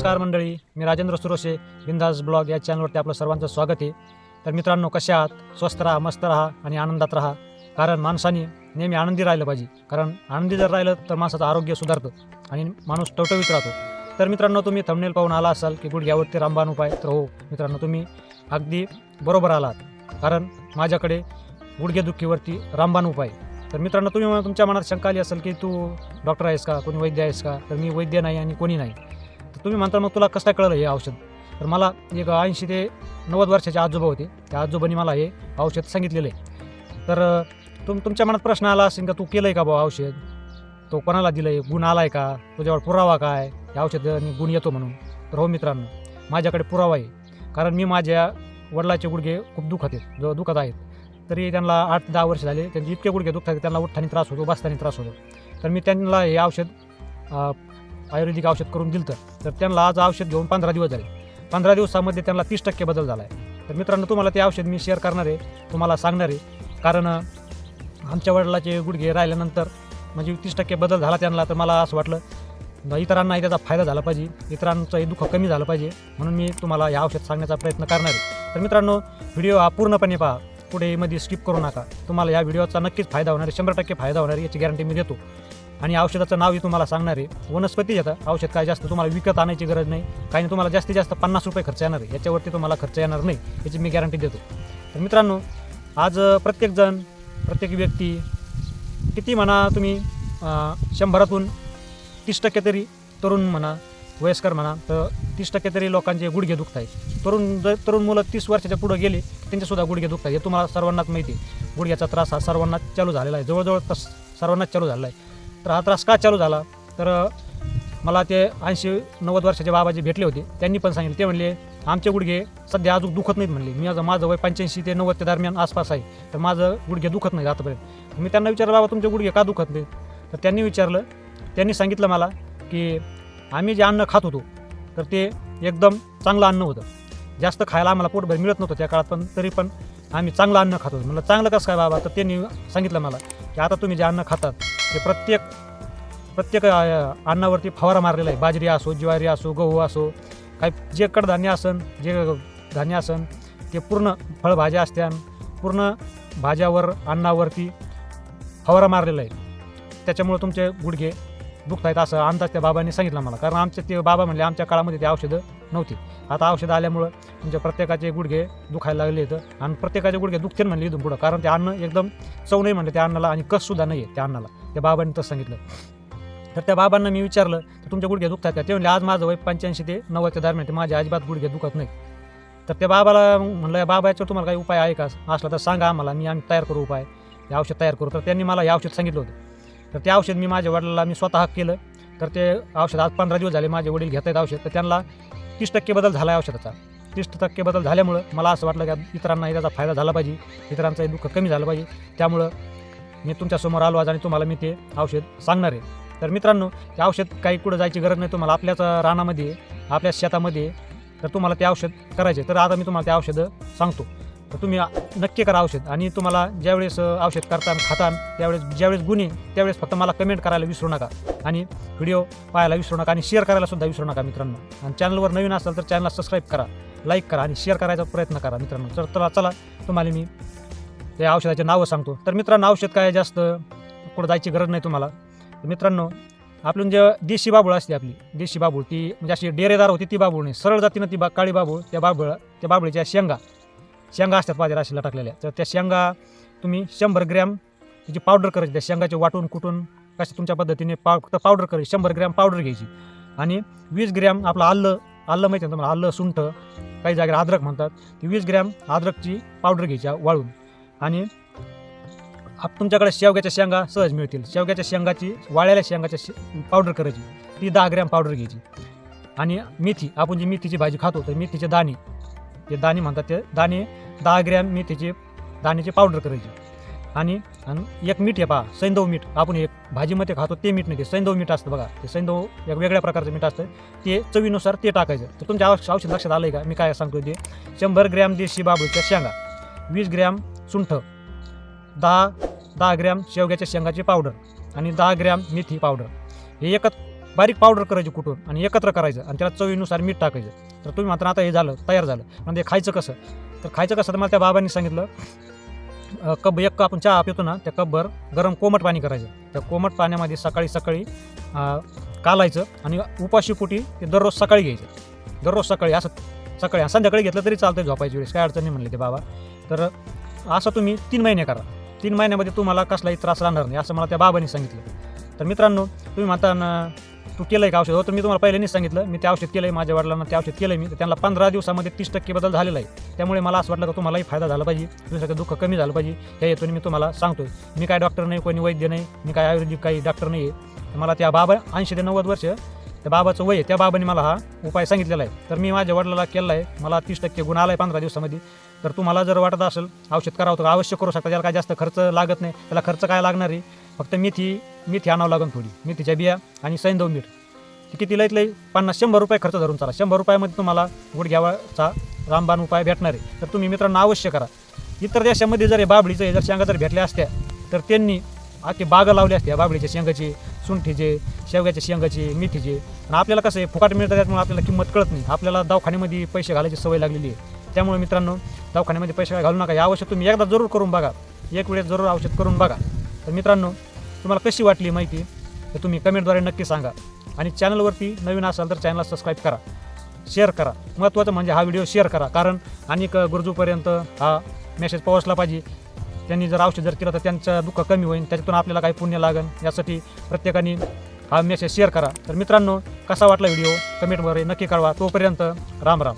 नमस्कार मंडळी मी राजेंद्र सुरोशे बिंदास ब्लॉग या चॅनलवरती आपलं सर्वांचं स्वागत आहे. तर मित्रांनो कसे आहात? स्वस्त राहा मस्त राहा आणि आनंदात राहा. कारण माणसाने नेहमी आनंदी राहिलं पाहिजे. कारण आनंदी जर राहिलं तर माणसाचं आरोग्य सुधारतं आणि माणूस टवटवीत राहतो. तर मित्रांनो तुम्ही थंबनेल पाहून आला असाल की गुडघ्यावरती रामबाण उपाय तर हो मित्रांनो तुम्ही अगदी बरोबर आलात. कारण माझ्याकडे गुडघेदुखीवरती रामबाण उपाय. तर मित्रांनो तुम्ही तुमच्या मनात शंका आली असेल की तू डॉक्टर आहेस का? कोणी वैद्य आहेस का? तर मी वैद्य नाही आणि कोणी नाही. तुम्ही म्हणता मग तुला कसं काय कळलं हे औषध? तर मला एक ऐंशी ते नव्वद वर्षाचे आजोबा होते. त्या आजोबांनी मला हे औषध सांगितलेलं. आहे तर तुम तुमच्या मनात प्रश्न आला असेल का तू केलं आहे का भाऊ औषध? तो कोणाला दिलं आहे गुण आला आहे का? तुझ्यावर पुरावा काय? या औषधाने गुण येतो म्हणून. तर हो मित्रांनो माझ्याकडे पुरावा आहे. कारण मी माझ्या वडिलाचे गुडघे खूप दुखत आहेत जो दुखत आहेत. तरी त्यांना आठ दहा वर्ष झाले त्यांचे इतके गुडघे दुखतात की त्यांना उठताना त्रास होतो बसताना त्रास होतो. तर मी त्यांना हे औषध आयुर्वेदिक औषध करून दिलं तर. त्यांना आज औषध घेऊन पंधरा दिवस झाले. पंधरा दिवसामध्ये त्यांना तीस टक्के बदल झाला आहे तर मित्रांनो तुम्हाला ते औषध मी शेअर करणार आहे. तुम्हाला सांगणार आहे. कारण आमच्या वडिलाचे गुडघे राहिल्यानंतर म्हणजे तीस टक्के बदल झाला त्यांना. तर मला असं वाटलं इतरांनाही त्याचा फायदा झाला पाहिजे. इतरांचंही दुःख कमी झालं पाहिजे. म्हणून मी तुम्हाला हे औषध सांगण्याचा प्रयत्न करणार आहे. तर मित्रांनो व्हिडिओ हा पूर्णपणे पहा. पुढे मध्ये स्किप करू नका. तुम्हाला या व्हिडिओचा नक्कीच फायदा होणार आहे. शंभर टक्के फायदा होणार आहे. याची गॅरंटी मी देतो. आणि औषधाचं नावही तुम्हाला सांगणार आहे. वनस्पती येतं औषध काय जास्त तुम्हाला विकत आणायची गरज नाही. काही नाही तुम्हाला जास्तीत जास्त पन्नास रुपये खर्च येणार आहे. याच्यावरती तुम्हाला खर्च येणार नाही याची मी गॅरंटी देतो. तर मित्रांनो आज प्रत्येकजण प्रत्येक व्यक्ती किती म्हणा तुम्ही शंभरातून तीस टक्के तरी तरुण म्हणा वयस्कर म्हणा तर तीस टक्के तरी लोकांचे गुडघे दुखत आहेत तरुण जर तरुण मुलं तीस वर्षाच्या पुढं गेले त्यांचेसुद्धा गुडघे दुखत आहेत हे तुम्हाला सर्वांनाच माहिती आहे. गुडघ्याचा त्रास हा सर्वांनाच चालू झालेला आहे. जवळजवळ तस सर्वांनाच चालू झालेला आहे. तर हा त्रास का चालू झाला? तर मला ते ऐंशी नव्वद वर्षाचे बाबाजी भेटले होते. त्यांनी पण सांगितले. ते म्हणले आमचे गुडघे सध्या अजून दुखत नाहीत म्हणले. मी आज माझं वय पंच्याऐंशी ते नव्वदच्या दरम्यान आसपास आहे. तर माझं गुडघे दुखत नाही आतापर्यंत. मी त्यांना विचारलं बाबा तुमचे गुडघे का दुखत नाही तर त्यांनी विचारलं. त्यांनी सांगितलं मला की आम्ही जे अन्न खात होतो तर ते एकदम चांगलं अन्न होतं. जास्त खायला आम्हाला पोटभर मिळत नव्हतं त्या काळात पण तरी पण आम्ही चांगलं अन्न खात होतो. म्हणलं चांगलं कसं काय बाबा? तर त्यांनी सांगितलं मला की आता तुम्ही जे अन्न खातात ते प्रत्येक प्रत्येक अन्नावरती फवारा मारलेला आहे. बाजरी असो ज्वारी असो गहू असो काही जे कडधान्य असन जे धान्य असन ते पूर्ण फळभाज्या असत्या पूर्ण भाज्यावर अन्नावरती फवारा मारलेला आहे. त्याच्यामुळे तुमचे गुडघे दुखत आहेत असं अंदाज त्या बाबांनी सांगितलं मला. कारण आमचे ते बाबा म्हणले आमच्या काळामध्ये ते औषधं नव्हती. आता औषध आल्यामुळं तुमच्या प्रत्येकाचे गुडघे दुखायला लागले आहेत आणि प्रत्येकाचे गुडघे दुखते म्हणले इथून पुढं. कारण ते अन्न एकदम चव नाही म्हणलं त्या अन्नाला आणि कससुद्धा नाही आहे त्या अन्नाला. त्या बाबांनी तसं सांगितलं. तर त्या बाबांना मी विचारलं तर तुमच्या गुडघे दुखतात का? ते म्हणले आज माझं वय पंच्याऐंशी ते नव्वदच्या दरम्यान ते माझ्या अजिबात गुडघे दुखत नाही तर त्या बाबाला म्हणलं बाबा याच्यावर तुम्हाला काही उपाय आहे का? असला तर सांगा आम्हाला. मी आम्ही तयार करू उपाय. हे औषध तयार करू. तर त्यांनी मला हे औषध सांगितलं होतं. तर ते औषध मी माझ्या वडिलाला मी स्वतः केलं. तर ते औषध आज पंधरा दिवस झाले माझे वडील घेत आहेत औषध. तर त्यांना तीस टक्के बदल झाला आहे औषधाचा. तीस टक्के बदल झाल्यामुळं मला असं वाटलं की इतरांनाही त्याचा फायदा झाला पाहिजे इतरांचंही दुःख कमी झालं पाहिजे. त्यामुळं मी तुमच्यासमोर आलो आज आणि तुम्हाला मी ते औषध सांगणार आहे. तर मित्रांनो ते औषध काही कुठं जायची गरज नाही तुम्हाला आपल्याच रानामध्ये आपल्या शेतामध्ये तर तुम्हाला ते औषध करायचे तर आता मी तुम्हाला ते औषधं सांगतो. तर तुम्ही नक्की करा औषध. आणि तुम्हाला ज्यावेळेस औषध करता खाता त्यावेळेस ज्यावेळेस गुन्हे त्यावेळेस फक्त मला कमेंट करायला विसरू नका. आणि व्हिडिओ पाहायला विसरू नका आणि शेअर करायला सुद्धा विसरू नका मित्रांनो. आणि चॅनलवर नवीन असाल तर चॅनलला सबस्क्राईब करा लाईक करा आणि शेअर करायचा प्रयत्न करा मित्रांनो. तर चला चला तुम्हाला मी त्या औषधाचे नावं सांगतो. तर मित्रांनो औषध काय जास्त कुठं जायची गरज नाही तुम्हाला. मित्रांनो आपलं जे म्हणजे देशी बाबूळ असते आपली. देशी बाबूळ ती म्हणजे अशी डेरेदार होती ती बाबूळ नाही. सरळ जातीनं ती बा काळी बाबूळ त्या बाबूळ त्या बाबळीच्या शेंगा. शेंगा असतात माझ्या राशीला टाकलेल्या. तर त्या शेंगा तुम्ही शंभर ग्रॅम त्याची पावडर करायची त्या शेंगाचे वाटून कुटून कशा तुमच्या पद्धतीने पाव फक्त पावडर करायची शंभर ग्रॅम पावडर घ्यायची. आणि वीस ग्रॅम आपलं आलं आलं माहिती आहे तुम्हाला आलं सुंठ काही जागेला अद्रक म्हणतात ती वीस ग्रॅम अद्रकची पावडर घ्यायची वाळून. आणि आप तुमच्याकडे शेवग्याच्या शेंगा सहज मिळतील. शेवग्याच्या शेंगाची वाळ्याला शेंगाच्या शे पावडर करायची ती दहा ग्रॅम पावडर घ्यायची. आणि मेथी आपण जी मेथीची भाजी खातो तर मेथीचे दाणे ते दाणे म्हणतात ते. दाणे दहा ग्रॅम मेथीचे दाण्याची पावडर करायची. आणि आणि एक मीठ आहे पहा सैंदव मीठ. आपण एक भाजीमध्ये खातो ते मीठ नाही ते सैंदव मीठ असतं बघा. ते सैंदव एक वेगळ्या प्रकारचं मीठ असतं. ते चवीनुसार ते टाकायचं. तर तुमच्या औष औषध लक्षात आलं आहे का? मी काय सांगतो ते. शंभर ग्रॅम देशी बाबूच्या शेंगा वीस ग्रॅम सुंठ दहा दहा ग्रॅम शेवग्याच्या शेंगाची पावडर आणि दहा ग्रॅम मेथी पावडर हे एकच बारीक पावडर करायची कुठून आणि एकत्र करायचं आणि त्याला चवीनुसार मीठ टाकायचं. तर तुम्ही मात्र आता हे झालं तयार झालं. म्हणजे खायचं कसं? तर खायचं कसं? तर मला त्या बाबांनी सांगितलं कप एक कप आपण चहा पितो ना त्या कपभर गरम कोमट पाणी करायचं. त्या कोमट पाण्यामध्ये सकाळी सकाळी कालायचं आणि उपाशी पोटी ते दररोज सकाळी घ्यायचं. दररोज सकाळी असं सकाळी संध्याकाळी घेतलं तरी चालतं झोपायची वेळेस काय अडचण नाही म्हणले ते बाबा. तर असं तुम्ही तीन महिने करा. तीन महिन्यामध्ये तुम्हाला कसलाही त्रास राहणार नाही असं मला त्या बाबांनी सांगितलं. तर मित्रांनो तुम्ही म्हणता ना तू केलं आहे का औषध? हो तर मी तुम्हाला पहिल्यांनीच सांगितलं मी ते औषध केलं आहे माझ्या वडिलांना ते औषध केलं आहे मी. तर त्यांना पंधरा दिवसामध्ये तीस टक्के बदल झालेला आहे. त्यामुळे मला असं वाटलं का तुम्हालाही फायदा झाला पाहिजे दुसरं दुःख कमी झालं पाहिजे. त्या हेतून मी तुम्हाला सांगतोय मी काय डॉक्टर नाही कोणी वैद्य नाही मी काय आयुर्वेदिक काही डॉक्टर नाही आहे मला त्या बाबा ऐंशी ते नव्वद वर्ष त्या बाबाचं वय आहे त्या बाबाने मला हा उपाय सांगितलेला आहे. तर मी माझ्या वडिलाला केला आहे मला तीस टक्के गुण आला आहे पंधरा दिवसामध्ये. तर तुम्हाला जर वाटत असेल औषध करावं तर अवश्य करू शकता त्याला काय जास्त खर्च लागत नाही. त्याला खर्च काय लागणार आहे? फक्त मेथी मेथी आणावं लागेल थोडी. मेथीच्या बिया आणि सैंदव मीठ. ती किती लईत लई? पन्नास शंभर रुपये खर्च धरून चाला. शंभर रुपयामध्ये तुम्हाला गुडघ्यावाचा रामबाण उपाय भेटणार आहे. तर तुम्ही मित्रांनो अवश्य करा. इतर देशामध्ये जर हे बाबळीचं हे जर शेंगा जर भेटल्या असत्या तर त्यांनी आखे बागा लावली असत्या बाबळीच्या शेंगाची सुंठीचे शेवग्याच्या शेंगाची मेथीचे. आणि आपल्याला कसं आहे फुकाट मिळतं त्यामुळे आपल्याला किंमत कळत नाही. आपल्याला दवाखान्यामध्ये पैसे घालायची सवय लागलेली आहे. त्यामुळे मित्रांनो दवाखान्यामध्ये पैसे घालू नका. या औषध तुम्ही एकदा जरूर करून बघा. एक वेळेस जरूर औषध करून बघा. तर मित्रांनो तुम्हाला कशी वाटली माहिती तर तुम्ही कमेंटद्वारे नक्की सांगा. आणि चॅनलवरती नवीन असाल तर चॅनलला सबस्क्राईब करा. शेअर करा. महत्त्वाचं म्हणजे हा व्हिडिओ शेअर करा. कारण अनेक गरजूपर्यंत हा मेसेज पोहोचला पाहिजे. त्यांनी जर औषध जर केलं तर त्यांचं दुःख कमी होईल. त्याच्यातून आपल्याला काही पुण्य लागेल. यासाठी प्रत्येकाने हा मेसेज शेअर करा. तर मित्रांनो कसा वाटला व्हिडिओ? कमेंटवर नक्की कळवा. तोपर्यंत राम राम.